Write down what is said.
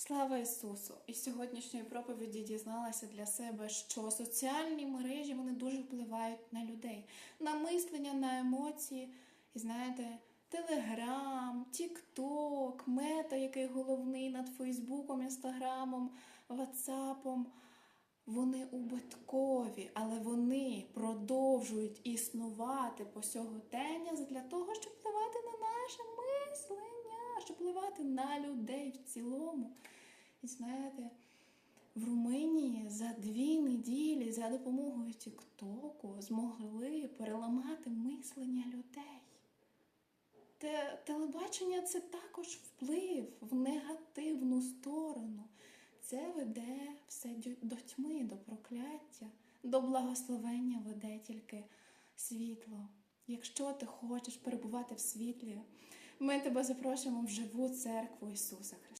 Слава Ісусу! Із сьогоднішньої проповіді дізналася для себе, що соціальні мережі вони дуже впливають на людей, на мислення, на емоції. І знаєте, Телеграм, Тікток, Мета, який головний над Фейсбуком, Інстаграмом, Ватсапом. Вони убиткові, але вони продовжують існувати по сьогодення для того, щоб впливати на щоб впливати на людей в цілому. І знаєте, в Румунії за дві неділі за допомогою Тіктоку змогли переламати мислення людей. Те, телебачення це також вплив в негативну сторону. Це веде все до тьми, до прокляття, до благословення веде тільки світло. Якщо ти хочеш перебувати в світлі, ми тебе запрошуємо в живу церкву Ісуса Христа.